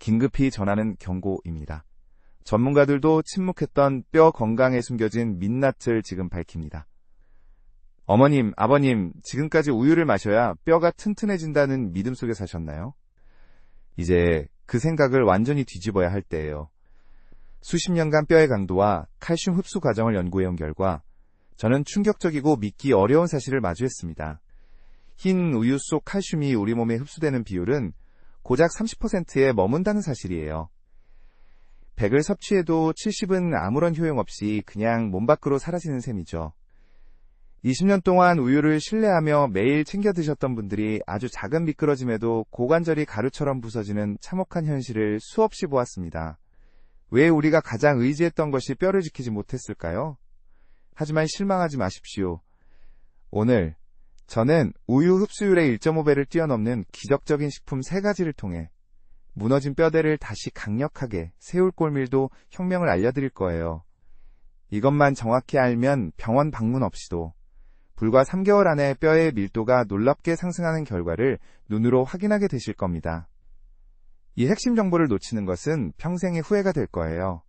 긴급히 전하는 경고입니다. 전문가들도 침묵했던 뼈 건강에 숨겨진 민낯을 지금 밝힙니다. 어머님, 아버님, 지금까지 우유를 마셔야 뼈가 튼튼해진다는 믿음 속에 사셨나요? 이제 그 생각을 완전히 뒤집어야 할 때예요. 수십 년간 뼈의 강도와 칼슘 흡수 과정을 연구해온 결과 저는 충격적이고 믿기 어려운 사실을 마주했습니다. 흰 우유 속 칼슘이 우리 몸에 흡수되는 비율은 고작 30%에 머문다는 사실이에요. 100을 섭취해도 70은 아무런 효용 없이 그냥 몸 밖으로 사라지는 셈이죠. 20년 동안 우유를 신뢰하며 매일 챙겨 드셨던 분들이 아주 작은 미끄러짐에도 고관절이 가루처럼 부서지는 참혹한 현실을 수없이 보았습니다. 왜 우리가 가장 의지했던 것이 뼈를 지키지 못했을까요? 하지만 실망하지 마십시오. 오늘 저는 우유 흡수율의 1.5배를 뛰어넘는 기적적인 식품 3가지를 통해 무너진 뼈대를 다시 강력하게 세울 꼴밀도 혁명을 알려드릴 거예요. 이것만 정확히 알면 병원 방문 없이도 불과 3개월 안에 뼈의 밀도가 놀랍게 상승하는 결과를 눈으로 확인하게 되실 겁니다. 이 핵심 정보를 놓치는 것은 평생의 후회가 될 거예요.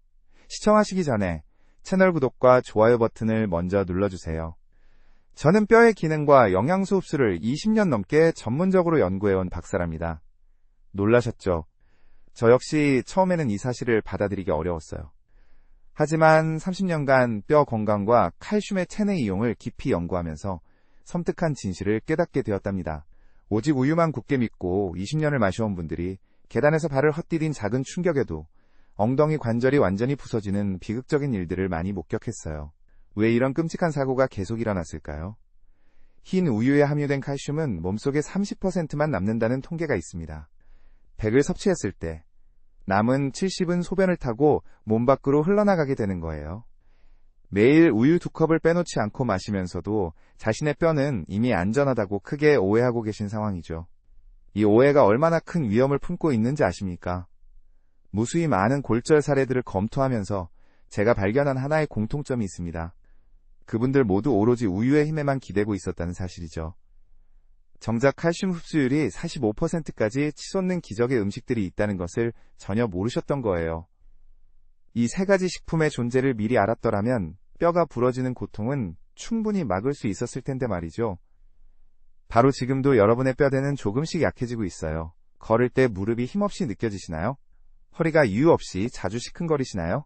시청하시기 전에 채널 구독과 좋아요 버튼을 먼저 눌러주세요. 저는 뼈의 기능과 영양소 흡수를 20년 넘게 전문적으로 연구해온 박사랍니다. 놀라셨죠? 저 역시 처음에는 이 사실을 받아들이기 어려웠어요. 하지만 30년간 뼈 건강과 칼슘의 체내 이용을 깊이 연구하면서 섬뜩한 진실을 깨닫게 되었답니다. 오직 우유만 굳게 믿고 20년을 마셔온 분들이 계단에서 발을 헛디딘 작은 충격에도 엉덩이 관절이 완전히 부서지는 비극적인 일들을 많이 목격했어요. 왜 이런 끔찍한 사고가 계속 일어났을까요? 흰 우유에 함유된 칼슘은 몸속에 30%만 남는다는 통계가 있습니다. 100을 섭취했을 때 남은 70은 소변을 타고 몸 밖으로 흘러나가게 되는 거예요. 매일 우유 두 컵을 빼놓지 않고 마시면서도 자신의 뼈는 이미 안전하다고 크게 오해하고 계신 상황이죠. 이 오해가 얼마나 큰 위험을 품고 있는지 아십니까? 무수히 많은 골절 사례들을 검토하면서 제가 발견한 하나의 공통점이 있습니다. 그분들 모두 오로지 우유의 힘에만 기대고 있었다는 사실이죠. 정작 칼슘 흡수율이 45%까지 치솟는 기적의 음식들이 있다는 것을 전혀 모르셨던 거예요. 이 세 가지 식품의 존재를 미리 알았더라면 뼈가 부러지는 고통은 충분히 막을 수 있었을 텐데 말이죠. 바로 지금도 여러분의 뼈대는 조금씩 약해지고 있어요. 걸을 때 무릎이 힘없이 느껴지시나요? 허리가 이유 없이 자주 시큰거리시나요?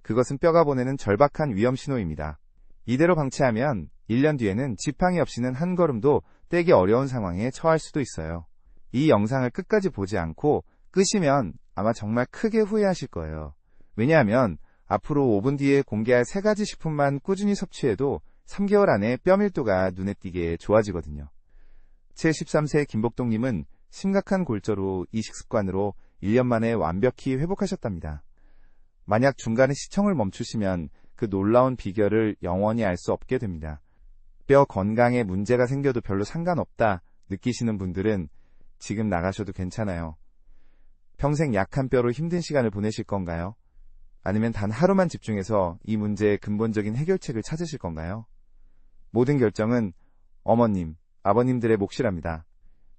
그것은 뼈가 보내는 절박한 위험 신호입니다. 이대로 방치하면 1년 뒤에는 지팡이 없이는 한 걸음도 떼기 어려운 상황에 처할 수도 있어요. 이 영상을 끝까지 보지 않고 끄시면 아마 정말 크게 후회하실 거예요. 왜냐하면 앞으로 5분 뒤에 공개할 세 가지 식품만 꾸준히 섭취해도 3개월 안에 뼈 밀도가 눈에 띄게 좋아지거든요. 73세 김복동님은 심각한 골절 후이 식습관으로 1년 만에 완벽히 회복하셨답니다. 만약 중간에 시청을 멈추시면 그 놀라운 비결을 영원히 알 수 없게 됩니다. 뼈 건강에 문제가 생겨도 별로 상관없다 느끼시는 분들은 지금 나가셔도 괜찮아요. 평생 약한 뼈로 힘든 시간을 보내실 건가요? 아니면 단 하루만 집중해서 이 문제의 근본적인 해결책을 찾으실 건가요? 모든 결정은 어머님, 아버님들의 몫이랍니다.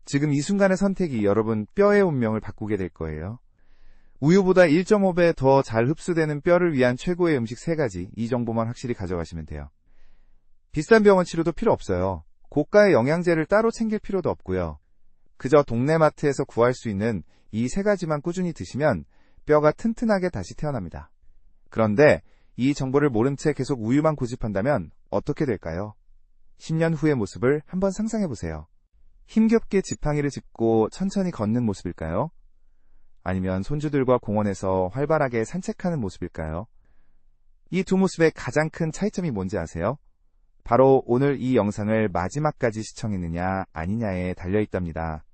지금 이 순간의 선택이 여러분 뼈의 운명을 바꾸게 될 거예요. 우유보다 1.5배 더 잘 흡수되는 뼈를 위한 최고의 음식 3가지, 이 정보만 확실히 가져가시면 돼요. 비싼 병원 치료도 필요 없어요. 고가의 영양제를 따로 챙길 필요도 없고요. 그저 동네 마트에서 구할 수 있는 이 세 가지만 꾸준히 드시면 뼈가 튼튼하게 다시 태어납니다. 그런데 이 정보를 모른 채 계속 우유만 고집한다면 어떻게 될까요? 10년 후의 모습을 한번 상상해 보세요. 힘겹게 지팡이를 짚고 천천히 걷는 모습일까요? 아니면 손주들과 공원에서 활발하게 산책하는 모습일까요? 이 두 모습의 가장 큰 차이점이 뭔지 아세요? 바로 오늘 이 영상을 마지막까지 시청했느냐 아니냐에 달려 있답니다.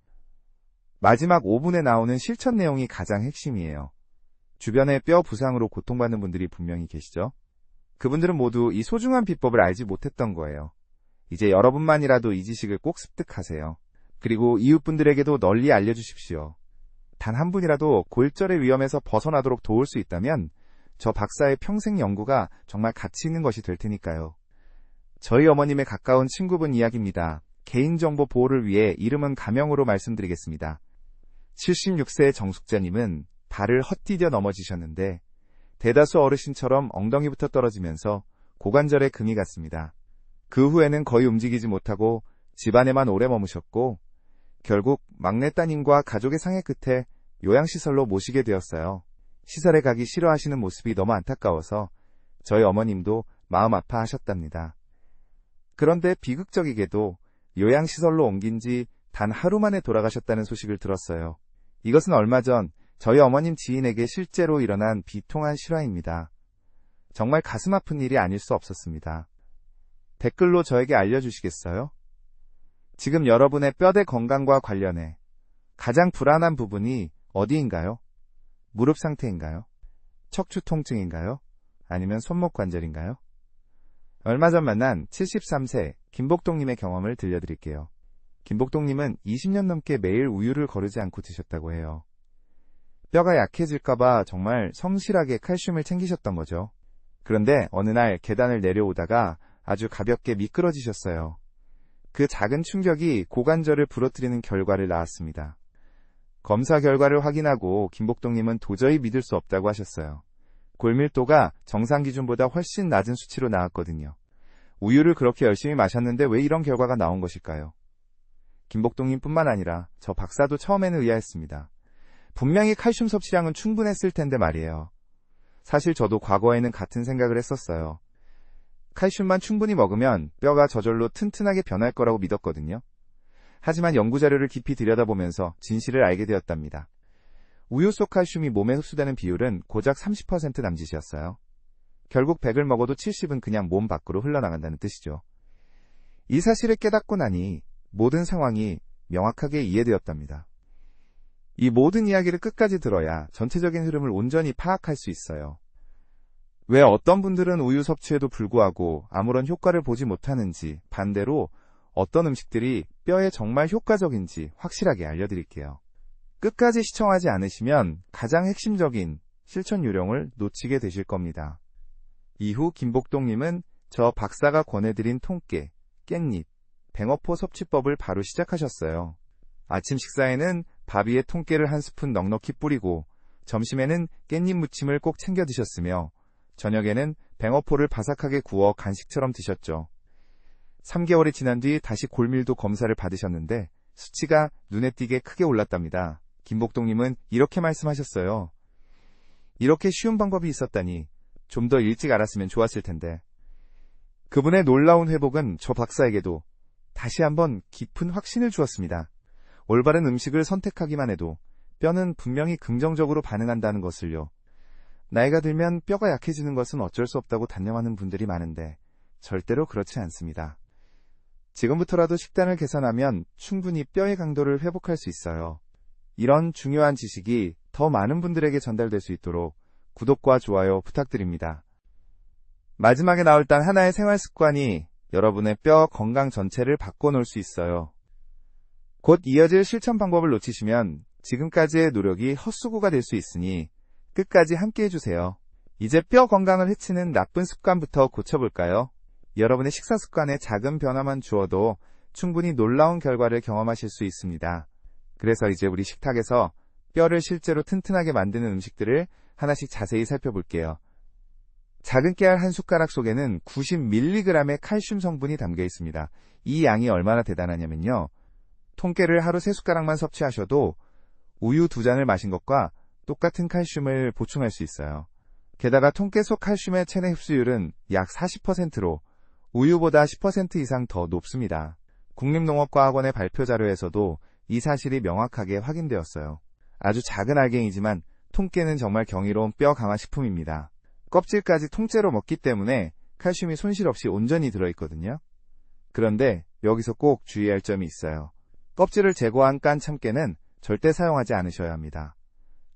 마지막 5분에 나오는 실천 내용이 가장 핵심이에요. 주변에 뼈 부상으로 고통받는 분들이 분명히 계시죠? 그분들은 모두 이 소중한 비법을 알지 못했던 거예요. 이제 여러분만이라도 이 지식을 꼭 습득하세요. 그리고 이웃분들에게도 널리 알려주십시오. 단 한 분이라도 골절의 위험에서 벗어나도록 도울 수 있다면 저 박사의 평생 연구가 정말 가치 있는 것이 될 테니까요. 저희 어머님의 가까운 친구분 이야기입니다. 개인정보 보호를 위해 이름은 가명으로 말씀드리겠습니다. 76세 정숙자님은 발을 헛디뎌 넘어지셨는데 대다수 어르신처럼 엉덩이부터 떨어지면서 고관절에 금이 갔습니다. 그 후에는 거의 움직이지 못하고 집안에만 오래 머무셨고 결국 막내 따님과 가족의 상해 끝에 요양시설로 모시게 되었어요. 시설에 가기 싫어하시는 모습이 너무 안타까워서 저희 어머님도 마음 아파하셨답니다. 그런데 비극적이게도 요양시설로 옮긴 지 단 하루 만에 돌아가셨다는 소식을 들었어요. 이것은 얼마 전 저희 어머님 지인에게 실제로 일어난 비통한 실화입니다. 정말 가슴 아픈 일이 아닐 수 없었습니다. 댓글로 저에게 알려주시겠어요? 지금 여러분의 뼈대 건강과 관련해 가장 불안한 부분이 어디인가요? 무릎 상태인가요? 척추 통증인가요? 아니면 손목 관절인가요? 얼마 전 만난 73세 김복동님의 경험을 들려드릴게요. 김복동님은 20년 넘게 매일 우유를 거르지 않고 드셨다고 해요. 뼈가 약해질까봐 정말 성실하게 칼슘을 챙기셨던 거죠. 그런데 어느 날 계단을 내려오다가 아주 가볍게 미끄러지셨어요. 그 작은 충격이 고관절을 부러뜨리는 결과를 낳았습니다. 검사 결과를 확인하고 김복동님은 도저히 믿을 수 없다고 하셨어요. 골밀도가 정상 기준보다 훨씬 낮은 수치로 나왔거든요. 우유를 그렇게 열심히 마셨는데 왜 이런 결과가 나온 것일까요? 김복동님뿐만 아니라 저 박사도 처음에는 의아했습니다. 분명히 칼슘 섭취량은 충분했을 텐데 말이에요. 사실 저도 과거에는 같은 생각을 했었어요. 칼슘만 충분히 먹으면 뼈가 저절로 튼튼하게 변할 거라고 믿었거든요. 하지만 연구자료를 깊이 들여다보면서 진실을 알게 되었답니다. 우유 속 칼슘이 몸에 흡수되는 비율은 고작 30% 남짓이었어요. 결국 100을 먹어도 70은 그냥 몸 밖으로 흘러나간다는 뜻이죠. 이 사실을 깨닫고 나니 모든 상황이 명확하게 이해되었답니다. 이 모든 이야기를 끝까지 들어야 전체적인 흐름을 온전히 파악할 수 있어요. 왜 어떤 분들은 우유 섭취에도 불구하고 아무런 효과를 보지 못하는지 반대로 어떤 음식들이 뼈에 정말 효과적인지 확실하게 알려드릴게요. 끝까지 시청하지 않으시면 가장 핵심적인 실천 요령을 놓치게 되실 겁니다. 이후 김복동님은 저 박사가 권해드린 통깨, 깻잎, 뱅어포 섭취법을 바로 시작하셨어요. 아침 식사에는 밥 위에 통깨를 한 스푼 넉넉히 뿌리고 점심에는 깻잎 무침을 꼭 챙겨 드셨으며 저녁에는 뱅어포를 바삭하게 구워 간식처럼 드셨죠. 3개월이 지난 뒤 다시 골밀도 검사를 받으셨는데 수치가 눈에 띄게 크게 올랐답니다. 김복동님은 이렇게 말씀하셨어요. 이렇게 쉬운 방법이 있었다니 좀 더 일찍 알았으면 좋았을 텐데. 그분의 놀라운 회복은 저 박사에게도 다시 한번 깊은 확신을 주었습니다. 올바른 음식을 선택하기만 해도 뼈는 분명히 긍정적으로 반응한다는 것을요. 나이가 들면 뼈가 약해지는 것은 어쩔 수 없다고 단념하는 분들이 많은데 절대로 그렇지 않습니다. 지금부터라도 식단을 개선하면 충분히 뼈의 강도를 회복할 수 있어요. 이런 중요한 지식이 더 많은 분들에게 전달될 수 있도록 구독과 좋아요 부탁드립니다. 마지막에 나올 단 하나의 생활 습관이 여러분의 뼈 건강 전체를 바꿔놓을 수 있어요. 곧 이어질 실천 방법을 놓치시면 지금까지의 노력이 헛수고가 될 수 있으니 끝까지 함께 해주세요. 이제 뼈 건강을 해치는 나쁜 습관부터 고쳐볼까요? 여러분의 식사 습관에 작은 변화만 주어도 충분히 놀라운 결과를 경험하실 수 있습니다. 그래서 이제 우리 식탁에서 뼈를 실제로 튼튼하게 만드는 음식들을 하나씩 자세히 살펴볼게요. 작은 깨알 한 숟가락 속에는 90mg의 칼슘 성분이 담겨 있습니다. 이 양이 얼마나 대단하냐면요. 통깨를 하루 3숟가락만 섭취하셔도 우유 2잔을 마신 것과 똑같은 칼슘을 보충할 수 있어요. 게다가 통깨 속 칼슘의 체내 흡수율은 약 40%로 우유보다 10% 이상 더 높습니다. 국립농업과학원의 발표 자료에서도 이 사실이 명확하게 확인되었어요. 아주 작은 알갱이지만 통깨는 정말 경이로운 뼈 강화 식품입니다. 껍질까지 통째로 먹기 때문에 칼슘이 손실 없이 온전히 들어있거든요. 그런데 여기서 꼭 주의할 점이 있어요. 껍질을 제거한 깐 참깨는 절대 사용하지 않으셔야 합니다.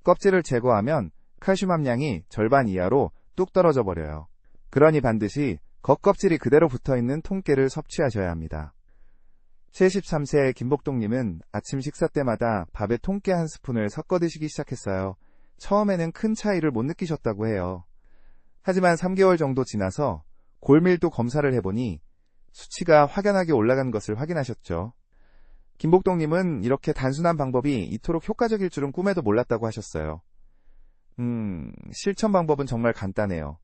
껍질을 제거하면 칼슘 함량이 절반 이하로 뚝 떨어져 버려요. 그러니 반드시 겉껍질이 그대로 붙어있는 통깨를 섭취하셔야 합니다. 73세 김복동님은 아침 식사 때마다 밥에 통깨 한 스푼을 섞어 드시기 시작했어요. 처음에는 큰 차이를 못 느끼셨다고 해요. 하지만 3개월 정도 지나서 골밀도 검사를 해보니 수치가 확연하게 올라간 것을 확인하셨죠. 김복동님은 이렇게 단순한 방법이 이토록 효과적일 줄은 꿈에도 몰랐다고 하셨어요. 음, 실천 방법은 정말 간단해요.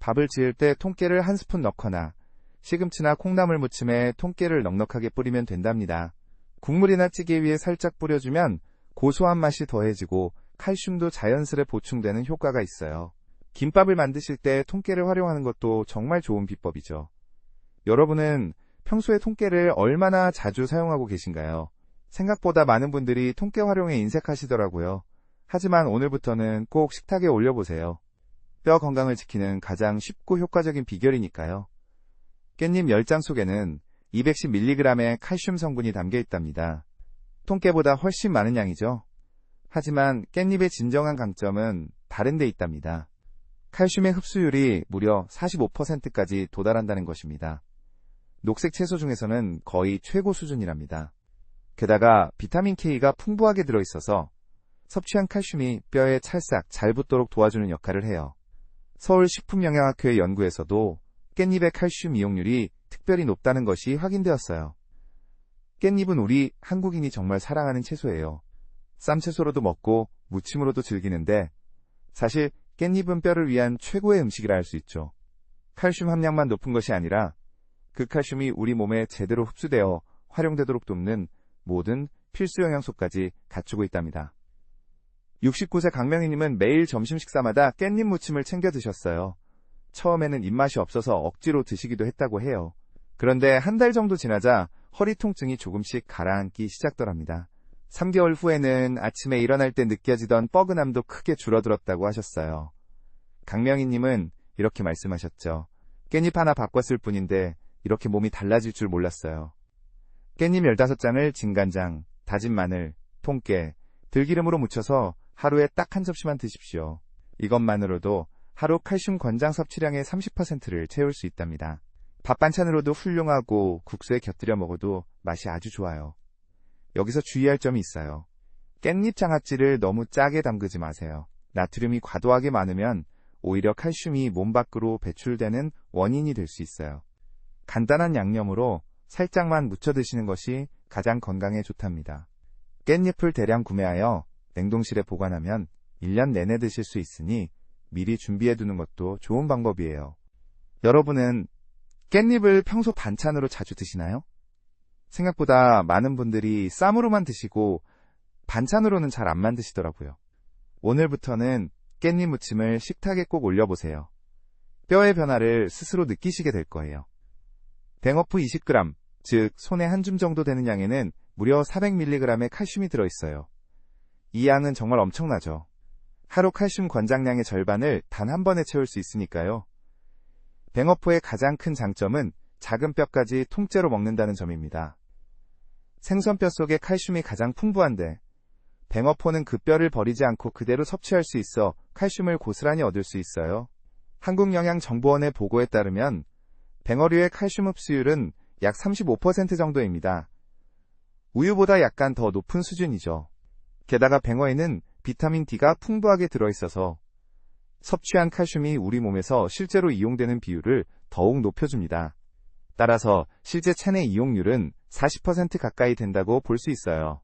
밥을 지을 때 통깨를 한 스푼 넣거나 시금치나 콩나물 무침에 통깨를 넉넉하게 뿌리면 된답니다. 국물이나 찌개 위에 살짝 뿌려주면 고소한 맛이 더해지고 칼슘도 자연스레 보충되는 효과가 있어요. 김밥을 만드실 때 통깨를 활용하는 것도 정말 좋은 비법이죠. 여러분은 평소에 통깨를 얼마나 자주 사용하고 계신가요? 생각보다 많은 분들이 통깨 활용에 인색하시더라고요. 하지만 오늘부터는 꼭 식탁에 올려보세요. 뼈 건강을 지키는 가장 쉽고 효과적인 비결이니까요. 깻잎 10장 속에는 210mg의 칼슘 성분이 담겨 있답니다. 통깨보다 훨씬 많은 양이죠. 하지만 깻잎의 진정한 강점은 다른 데 있답니다. 칼슘의 흡수율이 무려 45%까지 도달한다는 것입니다. 녹색 채소 중에서는 거의 최고 수준이랍니다. 게다가 비타민 K가 풍부하게 들어있어서 섭취한 칼슘이 뼈에 찰싹 잘 붙도록 도와주는 역할을 해요. 서울식품영양학회 연구에서도 깻잎의 칼슘 이용률이 특별히 높다는 것이 확인되었어요. 깻잎은 우리 한국인이 정말 사랑하는 채소예요. 쌈채소로도 먹고 무침으로도 즐기는데 사실 깻잎은 뼈를 위한 최고의 음식이라 할 수 있죠. 칼슘 함량만 높은 것이 아니라 그 칼슘이 우리 몸에 제대로 흡수되어 활용되도록 돕는 모든 필수 영양소까지 갖추고 있답니다. 69세 강명희님은 매일 점심 식사마다 깻잎 무침을 챙겨 드셨어요. 처음에는 입맛이 없어서 억지로 드시기도 했다고 해요. 그런데 한 달 정도 지나자 허리 통증이 조금씩 가라앉기 시작더랍니다. 3개월 후에는 아침에 일어날 때 느껴지던 뻐근함도 크게 줄어들었다고 하셨어요. 강명희님은 이렇게 말씀하셨죠. 깻잎 하나 바꿨을 뿐인데 이렇게 몸이 달라질 줄 몰랐어요. 깻잎 15장을 진간장, 다진 마늘, 통깨, 들기름으로 무쳐서 하루에 딱 한 접시만 드십시오. 이것만으로도 하루 칼슘 권장 섭취량의 30%를 채울 수 있답니다. 밥 반찬으로도 훌륭하고 국수에 곁들여 먹어도 맛이 아주 좋아요. 여기서 주의할 점이 있어요. 깻잎 장아찌를 너무 짜게 담그지 마세요. 나트륨이 과도하게 많으면 오히려 칼슘이 몸 밖으로 배출되는 원인이 될 수 있어요. 간단한 양념으로 살짝만 무쳐 드시는 것이 가장 건강에 좋답니다. 깻잎을 대량 구매하여 냉동실에 보관하면 1년 내내 드실 수 있으니 미리 준비해 두는 것도 좋은 방법이에요. 여러분은 깻잎을 평소 반찬으로 자주 드시나요? 생각보다 많은 분들이 쌈으로만 드시고 반찬으로는 잘 안 만드시더라고요. 오늘부터는 깻잎 무침을 식탁에 꼭 올려보세요. 뼈의 변화를 스스로 느끼시게 될 거예요. 뱅어프 20g, 즉 손에 한 줌 정도 되는 양에는 무려 400mg의 칼슘이 들어있어요. 이 양은 정말 엄청나죠. 하루 칼슘 권장량의 절반을 단 한 번에 채울 수 있으니까요. 뱅어포의 가장 큰 장점은 작은 뼈까지 통째로 먹는다는 점입니다. 생선뼈 속에 칼슘이 가장 풍부한데 뱅어포는 그 뼈를 버리지 않고 그대로 섭취할 수 있어 칼슘을 고스란히 얻을 수 있어요. 한국영양정보원의 보고에 따르면 뱅어류의 칼슘 흡수율은 약 35% 정도입니다. 우유보다 약간 더 높은 수준이죠. 게다가 뱅어에는 비타민 D가 풍부하게 들어있어서 섭취한 칼슘이 우리 몸에서 실제로 이용되는 비율을 더욱 높여줍니다. 따라서 실제 체내 이용률은 40% 가까이 된다고 볼 수 있어요.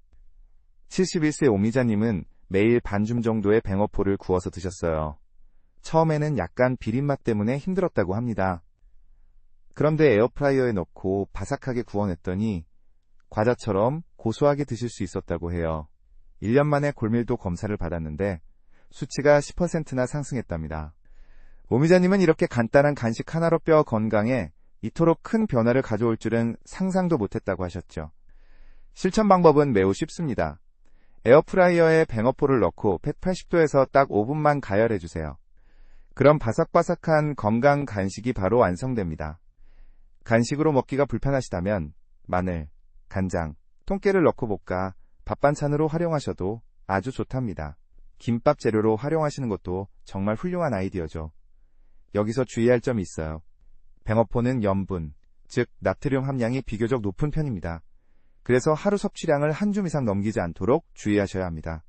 71세 오미자님은 매일 반줌 정도의 뱅어포를 구워서 드셨어요. 처음에는 약간 비린맛 때문에 힘들었다고 합니다. 그런데 에어프라이어에 넣고 바삭하게 구워냈더니 과자처럼 고소하게 드실 수 있었다고 해요. 1년 만에 골밀도 검사를 받았는데 수치가 10%나 상승했답니다. 오미자님은 이렇게 간단한 간식 하나로 뼈 건강에 이토록 큰 변화를 가져올 줄은 상상도 못했다고 하셨죠. 실천 방법은 매우 쉽습니다. 에어프라이어에 뱅어포를 넣고 180도에서 딱 5분만 가열해 주세요. 그럼 바삭바삭한 건강 간식이 바로 완성됩니다. 간식으로 먹기가 불편하시다면 마늘, 간장, 통깨를 넣고 볶아 밥 반찬으로 활용하셔도 아주 좋답니다. 김밥 재료로 활용하시는 것도 정말 훌륭한 아이디어죠. 여기서 주의할 점이 있어요. 뱅어포는 염분, 즉 나트륨 함량이 비교적 높은 편입니다. 그래서 하루 섭취량을 한 줌 이상 넘기지 않도록 주의하셔야 합니다.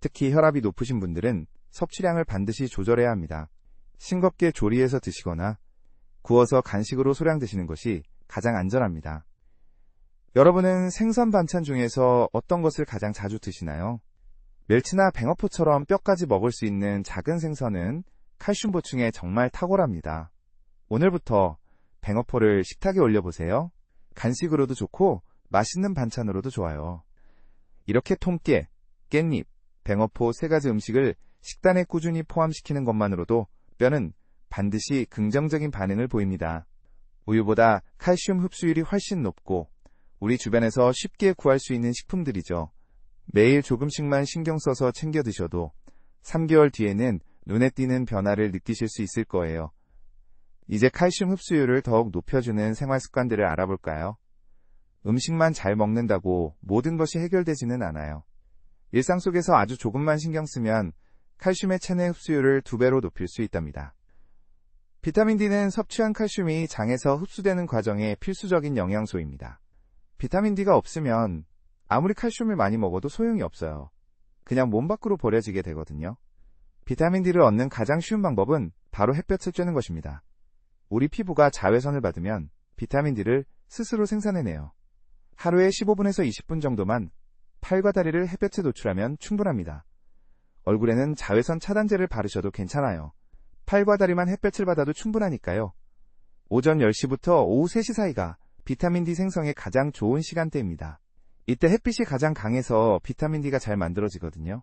특히 혈압이 높으신 분들은 섭취량을 반드시 조절해야 합니다. 싱겁게 조리해서 드시거나 구워서 간식으로 소량 드시는 것이 가장 안전합니다. 여러분은 생선 반찬 중에서 어떤 것을 가장 자주 드시나요? 멸치나 뱅어포처럼 뼈까지 먹을 수 있는 작은 생선은 칼슘 보충에 정말 탁월합니다. 오늘부터 뱅어포를 식탁에 올려보세요. 간식으로도 좋고 맛있는 반찬으로도 좋아요. 이렇게 통깨, 깻잎, 뱅어포 세 가지 음식을 식단에 꾸준히 포함시키는 것만으로도 뼈는 반드시 긍정적인 반응을 보입니다. 우유보다 칼슘 흡수율이 훨씬 높고 우리 주변에서 쉽게 구할 수 있는 식품들이죠. 매일 조금씩만 신경 써서 챙겨 드셔도 3개월 뒤에는 눈에 띄는 변화를 느끼실 수 있을 거예요. 이제 칼슘 흡수율을 더욱 높여주는 생활 습관들을 알아볼까요? 음식만 잘 먹는다고 모든 것이 해결되지는 않아요. 일상 속에서 아주 조금만 신경 쓰면 칼슘의 체내 흡수율을 두 배로 높일 수 있답니다. 비타민 D는 섭취한 칼슘이 장에서 흡수되는 과정에 필수적인 영양소입니다. 비타민 D가 없으면 아무리 칼슘을 많이 먹어도 소용이 없어요. 그냥 몸 밖으로 버려지게 되거든요. 비타민 D를 얻는 가장 쉬운 방법은 바로 햇볕을 쬐는 것입니다. 우리 피부가 자외선을 받으면 비타민 D를 스스로 생산해내요. 하루에 15분에서 20분 정도만 팔과 다리를 햇볕에 노출하면 충분합니다. 얼굴에는 자외선 차단제를 바르셔도 괜찮아요. 팔과 다리만 햇볕을 받아도 충분하니까요. 오전 10시부터 오후 3시 사이가 비타민 D 생성에 가장 좋은 시간대입니다. 이때 햇빛이 가장 강해서 비타민 D가 잘 만들어지거든요.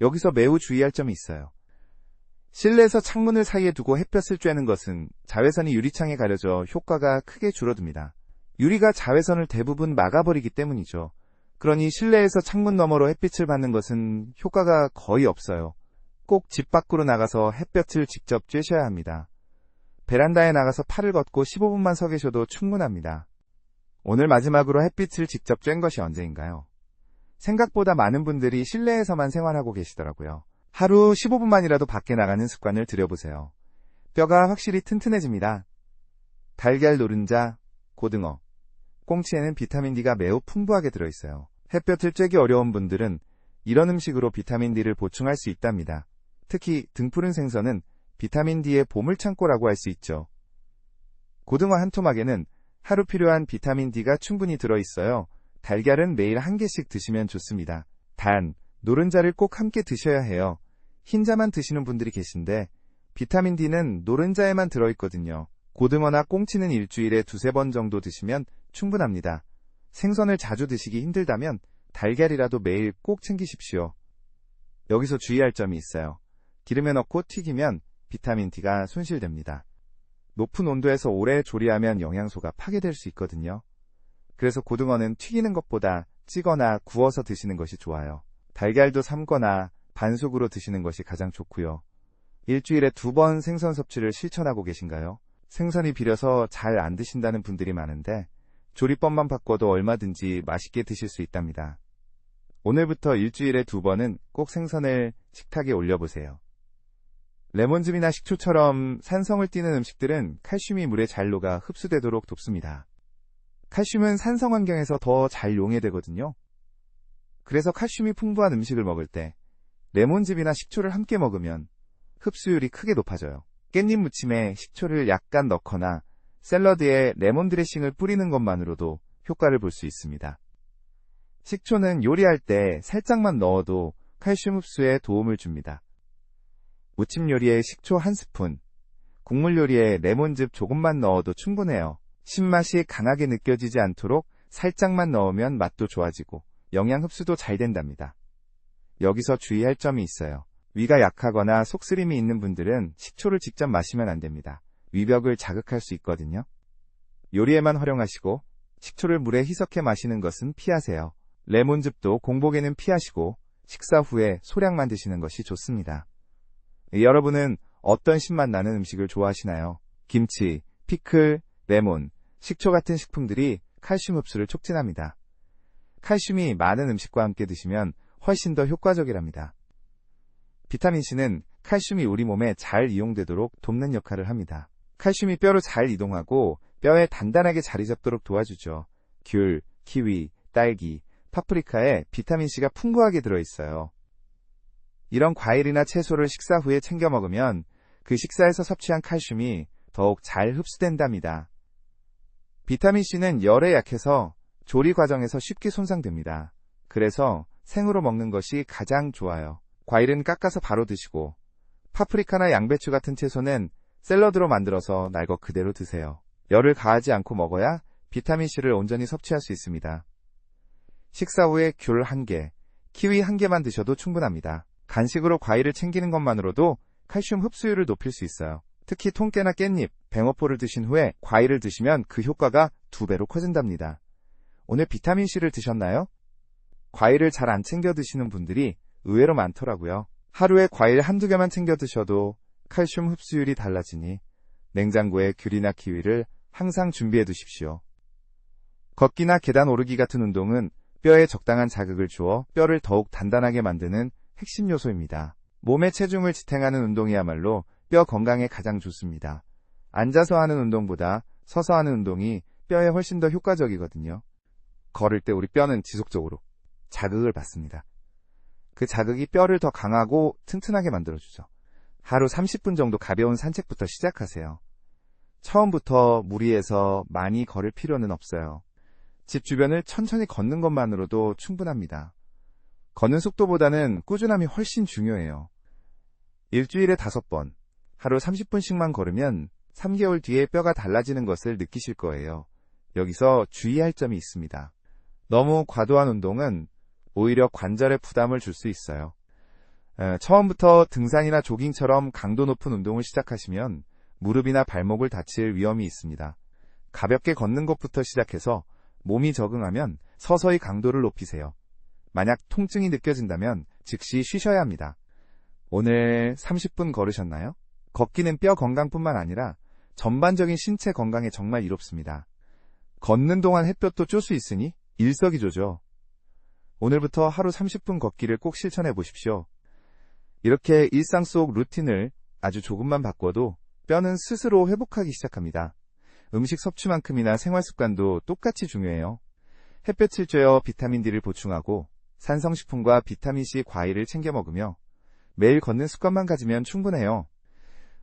여기서 매우 주의할 점이 있어요. 실내에서 창문을 사이에 두고 햇볕을 쬐는 것은 자외선이 유리창에 가려져 효과가 크게 줄어듭니다. 유리가 자외선을 대부분 막아버리기 때문이죠. 그러니 실내에서 창문 너머로 햇빛을 받는 것은 효과가 거의 없어요. 꼭 집 밖으로 나가서 햇볕을 직접 쬐셔야 합니다. 베란다에 나가서 팔을 걷고 15분만 서 계셔도 충분합니다. 오늘 마지막으로 햇빛을 직접 쬐는 것이 언제인가요? 생각보다 많은 분들이 실내에서만 생활하고 계시더라고요. 하루 15분만이라도 밖에 나가는 습관을 들여보세요. 뼈가 확실히 튼튼해집니다. 달걀 노른자, 고등어, 꽁치에는 비타민 D가 매우 풍부하게 들어있어요. 햇볕을 쬐기 어려운 분들은 이런 음식으로 비타민 D를 보충할 수 있답니다. 특히 등푸른 생선은 비타민 D의 보물창고라고 할 수 있죠. 고등어 한 토막에는 하루 필요한 비타민 D가 충분히 들어있어요. 달걀은 매일 한 개씩 드시면 좋습니다. 단, 노른자를 꼭 함께 드셔야 해요. 흰자만 드시는 분들이 계신데 비타민 D는 노른자에만 들어있거든요. 고등어나 꽁치는 일주일에 두세 번 정도 드시면 충분합니다. 생선을 자주 드시기 힘들다면 달걀이라도 매일 꼭 챙기십시오. 여기서 주의할 점이 있어요. 기름에 넣고 튀기면 비타민 D가 손실됩니다. 높은 온도에서 오래 조리하면 영양소가 파괴될 수 있거든요. 그래서 고등어는 튀기는 것보다 찌거나 구워서 드시는 것이 좋아요. 달걀도 삶거나 반숙으로 드시는 것이 가장 좋고요. 일주일에 두 번 생선 섭취를 실천하고 계신가요? 생선이 비려서 잘 안 드신다는 분들이 많은데 조리법만 바꿔도 얼마든지 맛있게 드실 수 있답니다. 오늘부터 일주일에 두 번은 꼭 생선을 식탁에 올려보세요. 레몬즙이나 식초처럼 산성을 띠는 음식들은 칼슘이 물에 잘 녹아 흡수되도록 돕습니다. 칼슘은 산성 환경에서 더 잘 용해되거든요. 그래서 칼슘이 풍부한 음식을 먹을 때 레몬즙이나 식초를 함께 먹으면 흡수율이 크게 높아져요. 깻잎 무침에 식초를 약간 넣거나 샐러드에 레몬 드레싱을 뿌리는 것만으로도 효과를 볼 수 있습니다. 식초는 요리할 때 살짝만 넣어도 칼슘 흡수에 도움을 줍니다. 무침 요리에 식초 한 스푼, 국물 요리에 레몬즙 조금만 넣어도 충분해요. 신맛이 강하게 느껴지지 않도록 살짝만 넣으면 맛도 좋아지고 영양 흡수도 잘 된답니다. 여기서 주의할 점이 있어요. 위가 약하거나 속쓰림이 있는 분들은 식초를 직접 마시면 안 됩니다. 위벽을 자극할 수 있거든요. 요리에만 활용하시고 식초를 물에 희석해 마시는 것은 피하세요. 레몬즙도 공복에는 피하시고 식사 후에 소량만 드시는 것이 좋습니다. 여러분은 어떤 신맛 나는 음식을 좋아하시나요? 김치, 피클, 레몬, 식초 같은 식품들이 칼슘 흡수를 촉진합니다. 칼슘이 많은 음식과 함께 드시면 훨씬 더 효과적이랍니다. 비타민C는 칼슘이 우리 몸에 잘 이용되도록 돕는 역할을 합니다. 칼슘이 뼈로 잘 이동하고 뼈에 단단하게 자리 잡도록 도와주죠. 귤, 키위, 딸기, 파프리카에 비타민C가 풍부하게 들어있어요. 이런 과일이나 채소를 식사 후에 챙겨 먹으면 그 식사에서 섭취한 칼슘이 더욱 잘 흡수된답니다. 비타민C는 열에 약해서 조리 과정에서 쉽게 손상됩니다. 그래서 생으로 먹는 것이 가장 좋아요. 과일은 깎아서 바로 드시고 파프리카나 양배추 같은 채소는 샐러드로 만들어서 날 것 그대로 드세요. 열을 가하지 않고 먹어야 비타민C를 온전히 섭취할 수 있습니다. 식사 후에 귤 1개, 키위 1개만 드셔도 충분합니다. 간식으로 과일을 챙기는 것만으로도 칼슘 흡수율을 높일 수 있어요. 특히 통깨나 깻잎, 뱅어포를 드신 후에 과일을 드시면 그 효과가 두 배로 커진답니다. 오늘 비타민C를 드셨나요? 과일을 잘 안 챙겨 드시는 분들이 의외로 많더라고요. 하루에 과일 한두 개만 챙겨 드셔도 칼슘 흡수율이 달라지니 냉장고에 귤이나 키위를 항상 준비해 두십시오. 걷기나 계단 오르기 같은 운동은 뼈에 적당한 자극을 주어 뼈를 더욱 단단하게 만드는 핵심 요소입니다. 몸의 체중을 지탱하는 운동이야말로 뼈 건강에 가장 좋습니다. 앉아서 하는 운동보다 서서 하는 운동이 뼈에 훨씬 더 효과적이거든요. 걸을 때 우리 뼈는 지속적으로 자극을 받습니다. 그 자극이 뼈를 더 강하고 튼튼하게 만들어주죠. 하루 30분 정도 가벼운 산책부터 시작하세요. 처음부터 무리해서 많이 걸을 필요는 없어요. 집 주변을 천천히 걷는 것만으로도 충분합니다. 걷는 속도보다는 꾸준함이 훨씬 중요해요. 일주일에 5번, 하루 30분씩만 걸으면 3개월 뒤에 뼈가 달라지는 것을 느끼실 거예요. 여기서 주의할 점이 있습니다. 너무 과도한 운동은 오히려 관절에 부담을 줄 수 있어요. 처음부터 등산이나 조깅처럼 강도 높은 운동을 시작하시면 무릎이나 발목을 다칠 위험이 있습니다. 가볍게 걷는 것부터 시작해서 몸이 적응하면 서서히 강도를 높이세요. 만약 통증이 느껴진다면 즉시 쉬셔야 합니다. 오늘 30분 걸으셨나요? 걷기는 뼈 건강뿐만 아니라 전반적인 신체 건강에 정말 이롭습니다. 걷는 동안 햇볕도 쬐 수 있으니 일석이조죠. 오늘부터 하루 30분 걷기를 꼭 실천해 보십시오. 이렇게 일상 속 루틴을 아주 조금만 바꿔도 뼈는 스스로 회복하기 시작합니다. 음식 섭취만큼이나 생활 습관도 똑같이 중요해요. 햇볕을 쬐어 비타민 D를 보충하고 산성식품과 비타민C 과일을 챙겨 먹으며 매일 걷는 습관만 가지면 충분해요.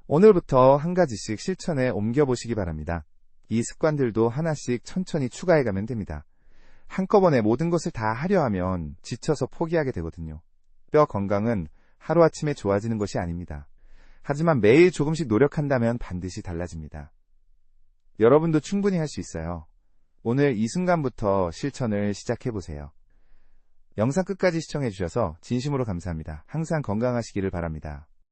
오늘부터 한 가지씩 실천에 옮겨보시기 바랍니다. 이 습관들도 하나씩 천천히 추가해가면 됩니다. 한꺼번에 모든 것을 다 하려 하면 지쳐서 포기하게 되거든요. 뼈 건강은 하루아침에 좋아지는 것이 아닙니다. 하지만 매일 조금씩 노력한다면 반드시 달라집니다. 여러분도 충분히 할 수 있어요. 오늘 이 순간부터 실천을 시작해보세요. 영상 끝까지 시청해주셔서 진심으로 감사합니다. 항상 건강하시기를 바랍니다.